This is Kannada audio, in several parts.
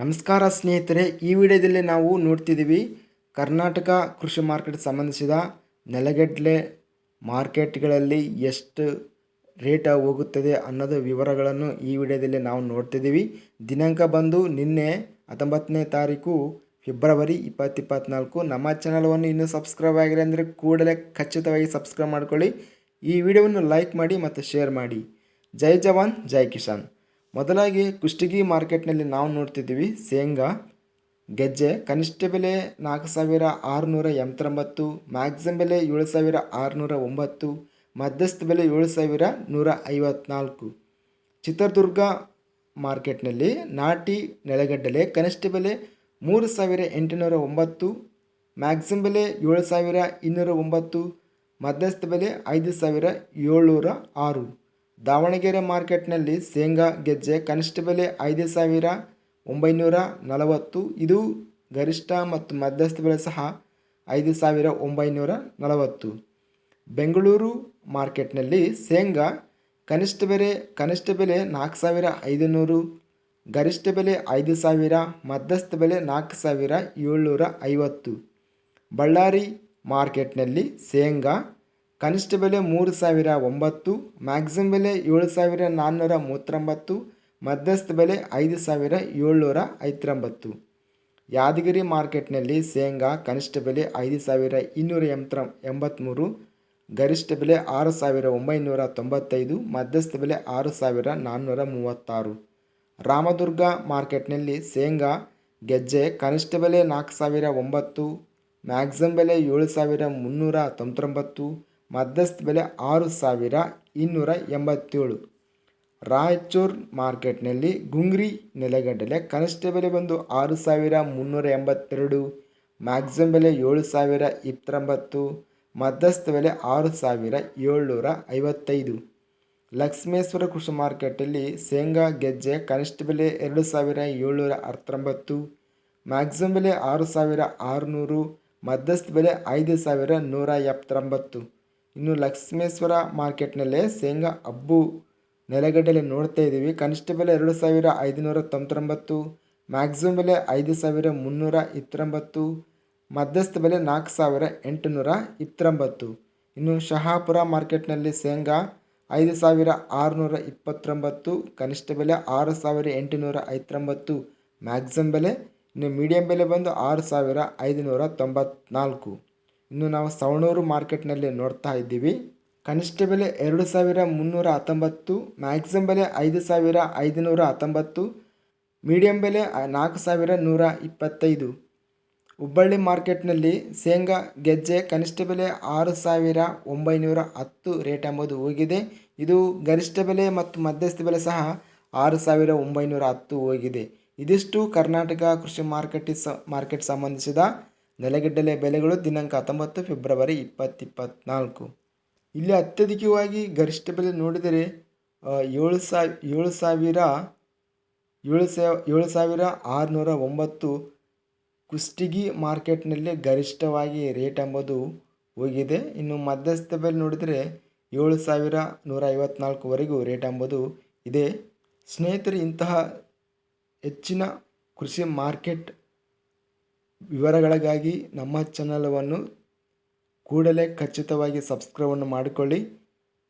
ನಮಸ್ಕಾರ ಸ್ನೇಹಿತರೆ, ಈ ವಿಡಿಯೋದಲ್ಲಿ ನಾವು ನೋಡ್ತಿದ್ದೀವಿ ಕರ್ನಾಟಕ ಕೃಷಿ ಮಾರ್ಕೆಟ್ ಸಂಬಂಧಿಸಿದ ನೆಲಗಡಲೆ ಮಾರ್ಕೆಟ್ಗಳಲ್ಲಿ ಎಷ್ಟು ರೇಟ್ ಹೋಗುತ್ತದೆ ಅನ್ನೋದು ವಿವರಗಳನ್ನು ಈ ವಿಡಿಯೋದಲ್ಲಿ ನಾವು ನೋಡ್ತಿದ್ದೀವಿ. ದಿನಾಂಕ ಬಂದು ನಿನ್ನೆ ಹತ್ತೊಂಬತ್ತನೇ ತಾರೀಕು, ಫೆಬ್ರವರಿ ಇಪ್ಪತ್ತು ಇಪ್ಪತ್ತ್ನಾಲ್ಕು ನಮ್ಮ ಚಾನಲ್ವನ್ನು ಇನ್ನೂ ಸಬ್ಸ್ಕ್ರೈಬ್ ಆಗಿದೆ ಅಂದರೆ ಕೂಡಲೇ ಖಚಿತವಾಗಿ ಸಬ್ಸ್ಕ್ರೈಬ್ ಮಾಡ್ಕೊಳ್ಳಿ. ಈ ವಿಡಿಯೋವನ್ನು ಲೈಕ್ ಮಾಡಿ ಮತ್ತು ಶೇರ್ ಮಾಡಿ. ಜೈ ಜವಾನ್, ಜೈ ಕಿಸಾನ್. ಮೊದಲಾಗಿ ಕುಷ್ಟಗಿ ಮಾರ್ಕೆಟ್ನಲ್ಲಿ ನಾವು ನೋಡ್ತಿದ್ದೀವಿ ಶೇಂಗಾ, ಗೆಜ್ಜೆ, ಕನಿಷ್ಠ ಬೆಲೆ ನಾಲ್ಕು ಸಾವಿರ ಆರುನೂರ ಎಂಬತ್ತೊಂಬತ್ತು, ಮ್ಯಾಕ್ಸಿಮಮ್ ಬೆಲೆ ಏಳು ಸಾವಿರ ಆರುನೂರ ಒಂಬತ್ತು, ಮಧ್ಯಸ್ಥ ಬೆಲೆ ಏಳು ಸಾವಿರ ನೂರ ಐವತ್ನಾಲ್ಕು. ಚಿತ್ರದುರ್ಗ ಮಾರ್ಕೆಟ್ನಲ್ಲಿ ನಾಟಿ ನೆಲಗಡ್ಡಲೆ ಕನಿಷ್ಠ ಬೆಲೆ ಮೂರು ಸಾವಿರ ಎಂಟುನೂರ ಒಂಬತ್ತು, ಮ್ಯಾಕ್ಸಿಮಮ್ ಬೆಲೆ ಏಳು ಸಾವಿರ ಇನ್ನೂರ ಒಂಬತ್ತು, ಮಧ್ಯಸ್ಥ ಬೆಲೆ ಐದು ಸಾವಿರ ಏಳ್ನೂರ ಆರು. ದಾವಣಗೆರೆ ಮಾರ್ಕೆಟ್ನಲ್ಲಿ ಶೇಂಗಾ ಗೆಜ್ಜೆ ಕನಿಷ್ಠ ಬೆಲೆ ಐದು ಸಾವಿರ ಒಂಬೈನೂರ ನಲವತ್ತು, ಇದು ಗರಿಷ್ಠ ಮತ್ತು ಮಧ್ಯಸ್ಥ ಬೆಲೆ ಸಹ ಐದು ಸಾವಿರ ಒಂಬೈನೂರ ನಲವತ್ತು. ಬೆಂಗಳೂರು ಮಾರ್ಕೆಟ್ನಲ್ಲಿ ಶೇಂಗಾ ಕನಿಷ್ಠ ಬೆಲೆ ಕನಿಷ್ಠ ಬೆಲೆ ನಾಲ್ಕು ಸಾವಿರ ಐದುನೂರು, ಗರಿಷ್ಠ ಬೆಲೆ ಐದು ಸಾವಿರ, ಮಧ್ಯಸ್ಥ ಬೆಲೆ ನಾಲ್ಕು ಸಾವಿರ ಏಳ್ನೂರ ಐವತ್ತು. ಬಳ್ಳಾರಿ ಮಾರ್ಕೆಟ್ನಲ್ಲಿ ಶೇಂಗಾ ಕನಿಷ್ಠ ಬೆಲೆ ಮೂರು ಸಾವಿರ ಒಂಬತ್ತು, ಮ್ಯಾಕ್ಸಿಮಮ್ ಬೆಲೆ ಏಳು ಸಾವಿರ ನಾನ್ನೂರ ಮೂವತ್ತೊಂಬತ್ತು, ಮಧ್ಯಸ್ಥ ಬೆಲೆ ಐದು ಸಾವಿರ ಏಳ್ನೂರ ಐವತ್ತೊಂಬತ್ತು. ಯಾದಗಿರಿ ಮಾರ್ಕೆಟ್ನಲ್ಲಿ ಶೇಂಗಾ ಕನಿಷ್ಠ ಬೆಲೆ ಐದು ಸಾವಿರ ಇನ್ನೂರ ಎಂಬತ್ತ ಎಂಬತ್ತ್ಮೂರು ಗರಿಷ್ಠ ಬೆಲೆ ಆರು ಸಾವಿರ ಒಂಬೈನೂರ ತೊಂಬತ್ತೈದು, ಮಧ್ಯಸ್ಥ ಬೆಲೆ ಆರು ಸಾವಿರ ನಾನ್ನೂರ ಮೂವತ್ತಾರು. ರಾಮದುರ್ಗ ಮಾರ್ಕೆಟ್ನಲ್ಲಿ ಶೇಂಗಾ ಗೆಜ್ಜೆ ಕನಿಷ್ಠ ಬೆಲೆ ನಾಲ್ಕು ಸಾವಿರ ಒಂಬತ್ತು, ಮ್ಯಾಕ್ಸಿಮಮ್ ಬೆಲೆ ಏಳು ಸಾವಿರ ಮುನ್ನೂರ ತೊಂಬತ್ತೊಂಬತ್ತು ಮಧ್ಯಸ್ಥ ಬೆಲೆ ಆರು ಸಾವಿರ ಇನ್ನೂರ ಎಂಬತ್ತೇಳು. ರಾಯಚೂರು ಮಾರ್ಕೆಟ್ನಲ್ಲಿ ಗುಂಗ್ರಿ ನೆಲೆಗಡಲೆ ಕನಿಷ್ಠ ಬೆಲೆ ಬಂದು ಆರು ಸಾವಿರ ಮುನ್ನೂರ ಎಂಬತ್ತೆರಡು, ಮ್ಯಾಕ್ಸಿಮಮ್ ಬೆಲೆ ಏಳು ಸಾವಿರ ಇಪ್ಪತ್ತೊಂಬತ್ತು ಮಧ್ಯಸ್ಥ ಬೆಲೆ ಆರು ಸಾವಿರ ಏಳ್ನೂರ ಐವತ್ತೈದು. ಲಕ್ಷ್ಮೇಶ್ವರ ಕೃಷಿ ಮಾರ್ಕೆಟಲ್ಲಿ ಶೇಂಗಾ, ಗೆಜ್ಜೆ ಕನಿಷ್ಠ ಬೆಲೆ ಎರಡು ಸಾವಿರ ಏಳ್ನೂರ ಹತ್ತೊಂಬತ್ತು ಮ್ಯಾಕ್ಸಿಮಮ್ ಬೆಲೆ ಆರು ಸಾವಿರ ಆರುನೂರು ಮಧ್ಯಸ್ಥ ಬೆಲೆ ಐದು ಸಾವಿರ ನೂರ ಎಪ್ಪತ್ತೊಂಬತ್ತು. ಇನ್ನು ಲಕ್ಷ್ಮೇಶ್ವರ ಮಾರ್ಕೆಟ್ನಲ್ಲೇ ಶೇಂಗಾ ಅಬ್ಬು ನೆಲಗಡಲೆ ನೋಡ್ತಾ ಇದ್ದೀವಿ. ಕನಿಷ್ಠ ಬೆಲೆ ಎರಡು ಸಾವಿರ ಐದುನೂರ ತೊಂಬತ್ತೊಂಬತ್ತು ಮ್ಯಾಕ್ಸಿಮಮ್ ಬೆಲೆ ಐದು ಸಾವಿರ ಮುನ್ನೂರ ಇತ್ತೊಂಬತ್ತು ಮಧ್ಯಸ್ಥ ಬೆಲೆ ನಾಲ್ಕು ಸಾವಿರ ಎಂಟುನೂರ ಇಪ್ಪತ್ತೊಂಬತ್ತು. ಇನ್ನು ಶಹಾಪುರ ಮಾರ್ಕೆಟ್ನಲ್ಲಿ ಶೇಂಗಾ ಐದು ಸಾವಿರ ಆರುನೂರ ಇಪ್ಪತ್ತೊಂಬತ್ತು, ಕನಿಷ್ಠ ಬೆಲೆ ಆರು ಸಾವಿರ ಎಂಟುನೂರ ಐತ್ತೊಂಬತ್ತು ಮ್ಯಾಕ್ಸಿಮಮ್ ಬೆಲೆ ಇನ್ನು ಮೀಡಿಯಂ ಬೆಲೆ ಬಂದು ಆರು ಸಾವಿರ ಐದುನೂರ ತೊಂಬತ್ನಾಲ್ಕು. ಇನ್ನು ನಾವು ಸವಣೂರು ಮಾರ್ಕೆಟ್ನಲ್ಲಿ ನೋಡ್ತಾ ಇದ್ದೀವಿ. ಕನಿಷ್ಠ ಬೆಲೆ ಎರಡು ಸಾವಿರ ಮುನ್ನೂರ ಹತ್ತೊಂಬತ್ತು ಮ್ಯಾಕ್ಸಿಮಮ್ ಬೆಲೆ ಐದು ಸಾವಿರ ಐದುನೂರ ಹತ್ತೊಂಬತ್ತು ಮೀಡಿಯಮ್ ಬೆಲೆ ನಾಲ್ಕು ಸಾವಿರ ನೂರ ಇಪ್ಪತ್ತೈದು. ಹುಬ್ಬಳ್ಳಿ ಮಾರ್ಕೆಟ್ನಲ್ಲಿ ಶೇಂಗಾ, ಗೆಜ್ಜೆ ಕನಿಷ್ಠ ಬೆಲೆ ಆರು ಸಾವಿರ ಒಂಬೈನೂರ ಹತ್ತು ರೇಟ್ ಎಂಬುದು ಹೋಗಿದೆ. ಇದು ಗರಿಷ್ಠ ಬೆಲೆ ಮತ್ತು ಮಧ್ಯಸ್ಥ ಬೆಲೆ ಸಹ ಆರು ಸಾವಿರ ಒಂಬೈನೂರ ಹತ್ತು ಹೋಗಿದೆ. ಇದಿಷ್ಟು ಕರ್ನಾಟಕ ಕೃಷಿ ಮಾರ್ಕೆಟ್ ಸ, ಮಾರ್ಕೆಟ್ ಸಂಬಂಧಿಸಿದ ನೆಲಗಡ್ಡಲೆ ಬೆಲೆಗಳು ದಿನಾಂಕ ಹತ್ತೊಂಬತ್ತು ಫೆಬ್ರವರಿ ಇಪ್ಪತ್ತು ಇಪ್ಪತ್ತ್ನಾಲ್ಕು ಇಲ್ಲಿ ಅತ್ಯಧಿಕವಾಗಿ ಗರಿಷ್ಠ ಬೆಲೆ ನೋಡಿದರೆ ಏಳು ಸಾವಿ ಏಳು ಸಾವಿರ ಏಳು ಸಾವಿರ ಏಳು ಸಾವಿರ ಆರುನೂರ ಒಂಬತ್ತು ಕುಷ್ಟಗಿ ಮಾರ್ಕೆಟ್ನಲ್ಲಿ ಗರಿಷ್ಠವಾಗಿ ರೇಟ್ ಎಂಬುದು ಹೋಗಿದೆ. ಇನ್ನು ಮಧ್ಯಸ್ಥ ಬೆಲೆ ನೋಡಿದರೆ, ಏಳು ಸಾವಿರ ನೂರ ಐವತ್ನಾಲ್ಕುವರೆಗೂ ರೇಟ್ ಎಂಬುದು ಇದೆ. ಸ್ನೇಹಿತರೆ, ಇಂತಹ ಹೆಚ್ಚಿನ ಕೃಷಿ ಮಾರ್ಕೆಟ್ ವಿವರಗಳಿಗಾಗಿ ನಮ್ಮ ಚಾನಲವನ್ನು ಕೂಡಲೇ ಖಚಿತವಾಗಿ ಸಬ್ಸ್ಕ್ರೈಬನ್ನು ಮಾಡಿಕೊಳ್ಳಿ.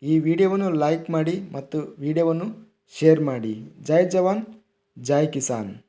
ಈ ವಿಡಿಯೋವನ್ನು ಲೈಕ್ ಮಾಡಿ ಮತ್ತು ವಿಡಿಯೋವನ್ನು ಶೇರ್ ಮಾಡಿ. ಜೈ ಜವಾನ್, ಜೈ ಕಿಸಾನ್.